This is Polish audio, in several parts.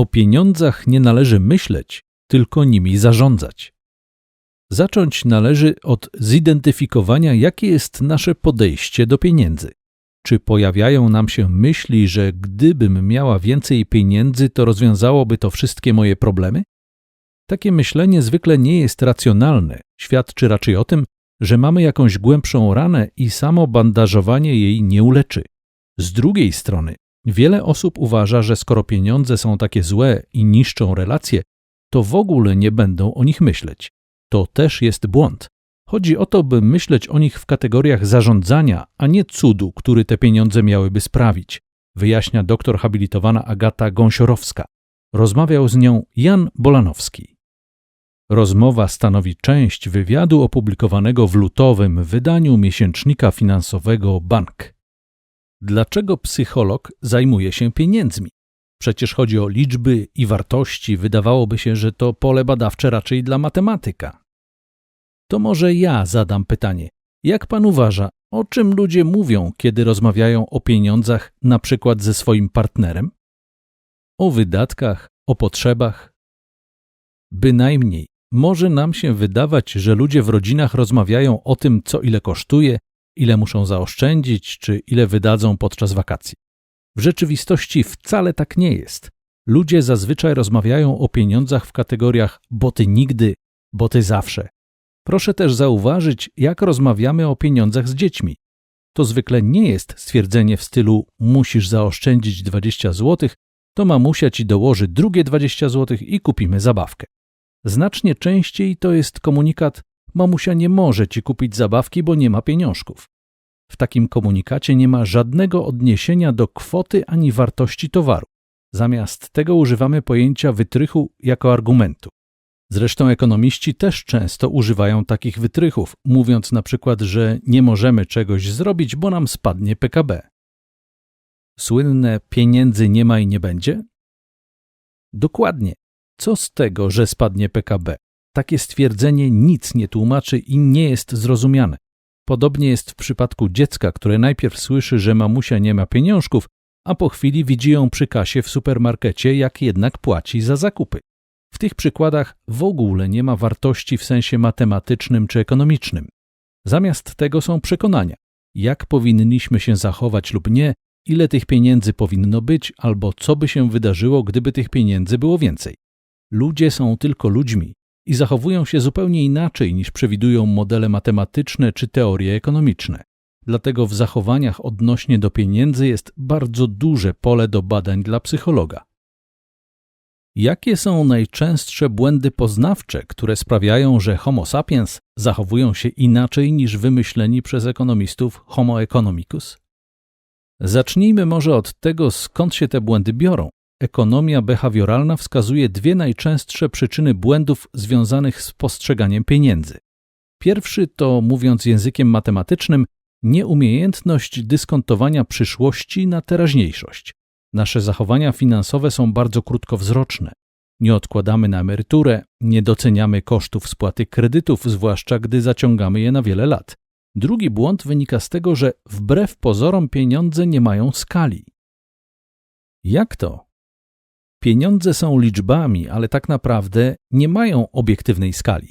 O pieniądzach nie należy myśleć, tylko nimi zarządzać. Zacząć należy od zidentyfikowania, jakie jest nasze podejście do pieniędzy. Czy pojawiają nam się myśli, że gdybym miała więcej pieniędzy, to rozwiązałoby to wszystkie moje problemy? Takie myślenie zwykle nie jest racjonalne, świadczy raczej o tym, że mamy jakąś głębszą ranę i samo bandażowanie jej nie uleczy. Z drugiej strony, wiele osób uważa, że skoro pieniądze są takie złe i niszczą relacje, to w ogóle nie będą o nich myśleć. To też jest błąd. Chodzi o to, by myśleć o nich w kategoriach zarządzania, a nie cudu, który te pieniądze miałyby sprawić, wyjaśnia doktor habilitowana Agata Gąsiorowska. Rozmawiał z nią Jan Bolanowski. Rozmowa stanowi część wywiadu opublikowanego w lutowym wydaniu miesięcznika finansowego Bank. Dlaczego psycholog zajmuje się pieniędzmi? Przecież chodzi o liczby i wartości, wydawałoby się, że to pole badawcze raczej dla matematyka. To może ja zadam pytanie. Jak pan uważa, o czym ludzie mówią, kiedy rozmawiają o pieniądzach, na przykład ze swoim partnerem? O wydatkach, o potrzebach? Bynajmniej może nam się wydawać, że ludzie w rodzinach rozmawiają o tym, co ile kosztuje, ile muszą zaoszczędzić, czy ile wydadzą podczas wakacji. W rzeczywistości wcale tak nie jest. Ludzie zazwyczaj rozmawiają o pieniądzach w kategoriach bo ty nigdy, bo ty zawsze. Proszę też zauważyć, jak rozmawiamy o pieniądzach z dziećmi. To zwykle nie jest stwierdzenie w stylu musisz zaoszczędzić 20 zł, to mamusia ci dołoży drugie 20 zł i kupimy zabawkę. Znacznie częściej to jest komunikat mamusia nie może ci kupić zabawki, bo nie ma pieniążków. W takim komunikacie nie ma żadnego odniesienia do kwoty ani wartości towaru. Zamiast tego używamy pojęcia wytrychu jako argumentu. Zresztą ekonomiści też często używają takich wytrychów, mówiąc na przykład, że nie możemy czegoś zrobić, bo nam spadnie PKB. Słynne pieniędzy nie ma i nie będzie? Dokładnie. Co z tego, że spadnie PKB? Takie stwierdzenie nic nie tłumaczy i nie jest zrozumiane. Podobnie jest w przypadku dziecka, które najpierw słyszy, że mamusia nie ma pieniążków, a po chwili widzi ją przy kasie w supermarkecie, jak jednak płaci za zakupy. W tych przykładach w ogóle nie ma wartości w sensie matematycznym czy ekonomicznym. Zamiast tego są przekonania, jak powinniśmy się zachować lub nie, ile tych pieniędzy powinno być, albo co by się wydarzyło, gdyby tych pieniędzy było więcej. Ludzie są tylko ludźmi i zachowują się zupełnie inaczej niż przewidują modele matematyczne czy teorie ekonomiczne. Dlatego w zachowaniach odnośnie do pieniędzy jest bardzo duże pole do badań dla psychologa. Jakie są najczęstsze błędy poznawcze, które sprawiają, że Homo sapiens zachowują się inaczej niż wymyśleni przez ekonomistów Homo economicus? Zacznijmy może od tego, skąd się te błędy biorą. Ekonomia behawioralna wskazuje dwie najczęstsze przyczyny błędów związanych z postrzeganiem pieniędzy. Pierwszy to, mówiąc językiem matematycznym, nieumiejętność dyskontowania przyszłości na teraźniejszość. Nasze zachowania finansowe są bardzo krótkowzroczne. Nie odkładamy na emeryturę, nie doceniamy kosztów spłaty kredytów, zwłaszcza gdy zaciągamy je na wiele lat. Drugi błąd wynika z tego, że wbrew pozorom pieniądze nie mają skali. Jak to? Pieniądze są liczbami, ale tak naprawdę nie mają obiektywnej skali.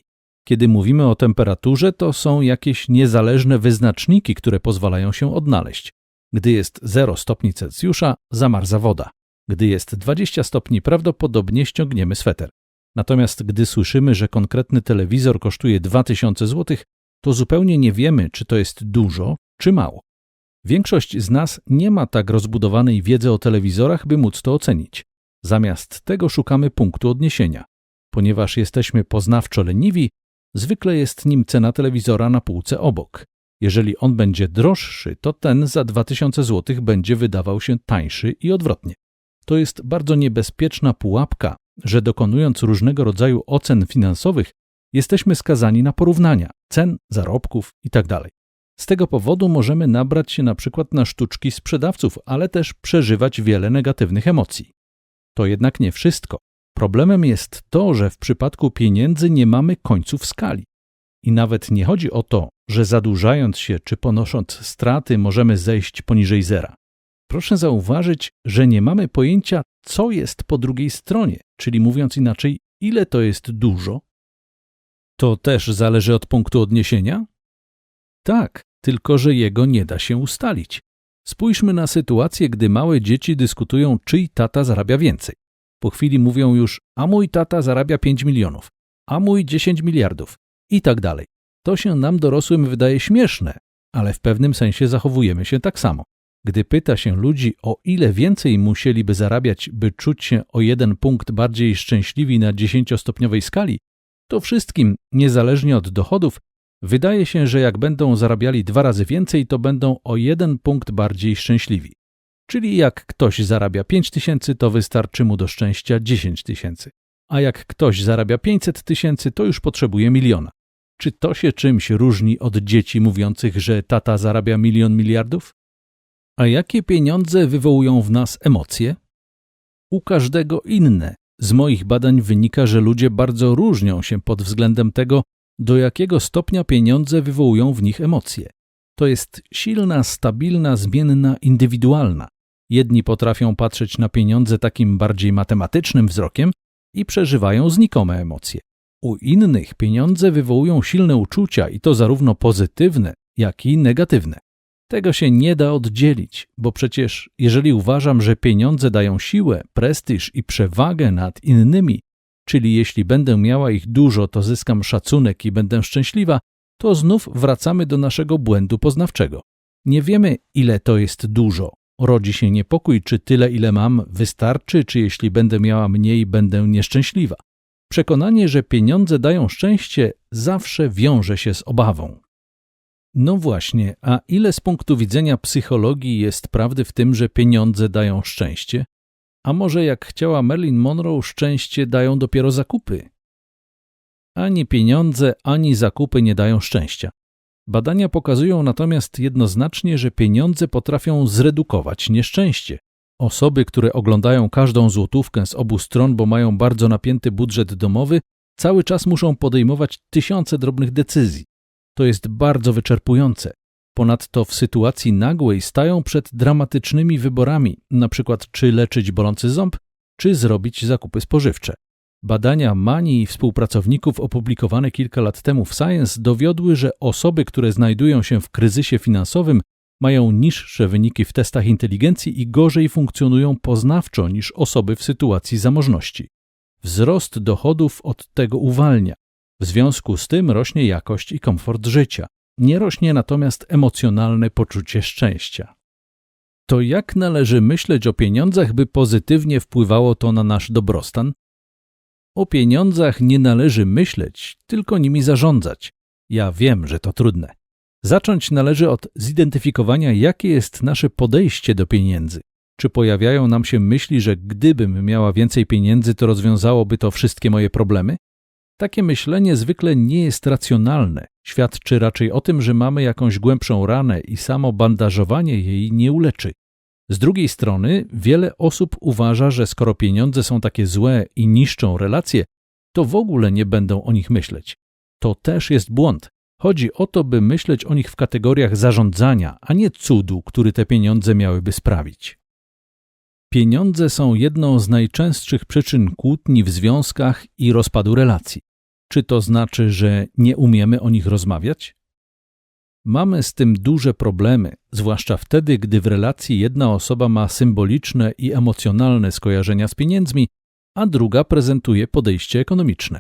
Kiedy mówimy o temperaturze, to są jakieś niezależne wyznaczniki, które pozwalają się odnaleźć. Gdy jest 0 stopni Celsjusza, zamarza woda. Gdy jest 20 stopni, prawdopodobnie ściągniemy sweter. Natomiast gdy słyszymy, że konkretny telewizor kosztuje 2000 zł, to zupełnie nie wiemy, czy to jest dużo, czy mało. Większość z nas nie ma tak rozbudowanej wiedzy o telewizorach, by móc to ocenić. Zamiast tego szukamy punktu odniesienia. Ponieważ jesteśmy poznawczo leniwi, zwykle jest nim cena telewizora na półce obok. Jeżeli on będzie droższy, to ten za 2000 zł będzie wydawał się tańszy i odwrotnie. To jest bardzo niebezpieczna pułapka, że dokonując różnego rodzaju ocen finansowych, jesteśmy skazani na porównania cen, zarobków itd. Z tego powodu możemy nabrać się na przykład na sztuczki sprzedawców, ale też przeżywać wiele negatywnych emocji. To jednak nie wszystko. Problemem jest to, że w przypadku pieniędzy nie mamy końców skali. I nawet nie chodzi o to, że zadłużając się czy ponosząc straty możemy zejść poniżej zera. Proszę zauważyć, że nie mamy pojęcia, co jest po drugiej stronie, czyli mówiąc inaczej, ile to jest dużo? To też zależy od punktu odniesienia? Tak, tylko że jego nie da się ustalić. Spójrzmy na sytuację, gdy małe dzieci dyskutują, czyj tata zarabia więcej. Po chwili mówią już, a mój tata zarabia 5 milionów, a mój 10 miliardów i tak dalej. To się nam dorosłym wydaje śmieszne, ale w pewnym sensie zachowujemy się tak samo. Gdy pyta się ludzi, o ile więcej musieliby zarabiać, by czuć się o jeden punkt bardziej szczęśliwi na dziesięciostopniowej skali, to wszystkim, niezależnie od dochodów, wydaje się, że jak będą zarabiali dwa razy więcej, to będą o jeden punkt bardziej szczęśliwi. Czyli jak ktoś zarabia 5 tysięcy, to wystarczy mu do szczęścia 10 tysięcy. A jak ktoś zarabia 500 tysięcy, to już potrzebuje miliona. Czy to się czymś różni od dzieci mówiących, że tata zarabia milion miliardów? A jakie pieniądze wywołują w nas emocje? U każdego inne. Z moich badań wynika, że ludzie bardzo różnią się pod względem tego, do jakiego stopnia pieniądze wywołują w nich emocje. To jest silna, stabilna, zmienna, indywidualna. Jedni potrafią patrzeć na pieniądze takim bardziej matematycznym wzrokiem i przeżywają znikome emocje. U innych pieniądze wywołują silne uczucia i to zarówno pozytywne, jak i negatywne. Tego się nie da oddzielić, bo przecież jeżeli uważam, że pieniądze dają siłę, prestiż i przewagę nad innymi, czyli jeśli będę miała ich dużo, to zyskam szacunek i będę szczęśliwa, to znów wracamy do naszego błędu poznawczego. Nie wiemy, ile to jest dużo. Rodzi się niepokój, czy tyle, ile mam, wystarczy, czy jeśli będę miała mniej, będę nieszczęśliwa. Przekonanie, że pieniądze dają szczęście, zawsze wiąże się z obawą. No właśnie, a ile z punktu widzenia psychologii jest prawdy w tym, że pieniądze dają szczęście? A może jak chciała Marilyn Monroe, szczęście dają dopiero zakupy? Ani pieniądze, ani zakupy nie dają szczęścia. Badania pokazują natomiast jednoznacznie, że pieniądze potrafią zredukować nieszczęście. Osoby, które oglądają każdą złotówkę z obu stron, bo mają bardzo napięty budżet domowy, cały czas muszą podejmować tysiące drobnych decyzji. To jest bardzo wyczerpujące. Ponadto w sytuacji nagłej stają przed dramatycznymi wyborami, np. czy leczyć bolący ząb, czy zrobić zakupy spożywcze. Badania Mani i współpracowników opublikowane kilka lat temu w Science dowiodły, że osoby, które znajdują się w kryzysie finansowym, mają niższe wyniki w testach inteligencji i gorzej funkcjonują poznawczo niż osoby w sytuacji zamożności. Wzrost dochodów od tego uwalnia. W związku z tym rośnie jakość i komfort życia. Nie rośnie natomiast emocjonalne poczucie szczęścia. To jak należy myśleć o pieniądzach, by pozytywnie wpływało to na nasz dobrostan? O pieniądzach nie należy myśleć, tylko nimi zarządzać. Ja wiem, że to trudne. Zacząć należy od zidentyfikowania, jakie jest nasze podejście do pieniędzy. Czy pojawiają nam się myśli, że gdybym miała więcej pieniędzy, to rozwiązałoby to wszystkie moje problemy? Takie myślenie zwykle nie jest racjonalne. Świadczy raczej o tym, że mamy jakąś głębszą ranę i samo bandażowanie jej nie uleczy. Z drugiej strony, wiele osób uważa, że skoro pieniądze są takie złe i niszczą relacje, to w ogóle nie będą o nich myśleć. To też jest błąd. Chodzi o to, by myśleć o nich w kategoriach zarządzania, a nie cudu, który te pieniądze miałyby sprawić. Pieniądze są jedną z najczęstszych przyczyn kłótni w związkach i rozpadu relacji. Czy to znaczy, że nie umiemy o nich rozmawiać? Mamy z tym duże problemy, zwłaszcza wtedy, gdy w relacji jedna osoba ma symboliczne i emocjonalne skojarzenia z pieniędzmi, a druga prezentuje podejście ekonomiczne.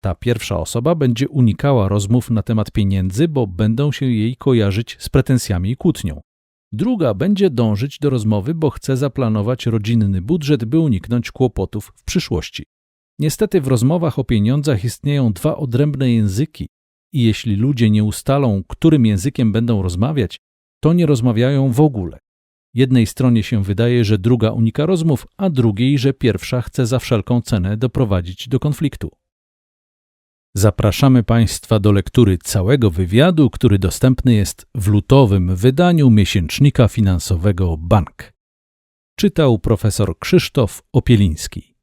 Ta pierwsza osoba będzie unikała rozmów na temat pieniędzy, bo będą się jej kojarzyć z pretensjami i kłótnią. Druga będzie dążyć do rozmowy, bo chce zaplanować rodzinny budżet, by uniknąć kłopotów w przyszłości. Niestety w rozmowach o pieniądzach istnieją dwa odrębne języki i jeśli ludzie nie ustalą, którym językiem będą rozmawiać, to nie rozmawiają w ogóle. Jednej stronie się wydaje, że druga unika rozmów, a drugiej, że pierwsza chce za wszelką cenę doprowadzić do konfliktu. Zapraszamy Państwa do lektury całego wywiadu, który dostępny jest w lutowym wydaniu miesięcznika finansowego Bank. Czytał profesor Krzysztof Opieliński.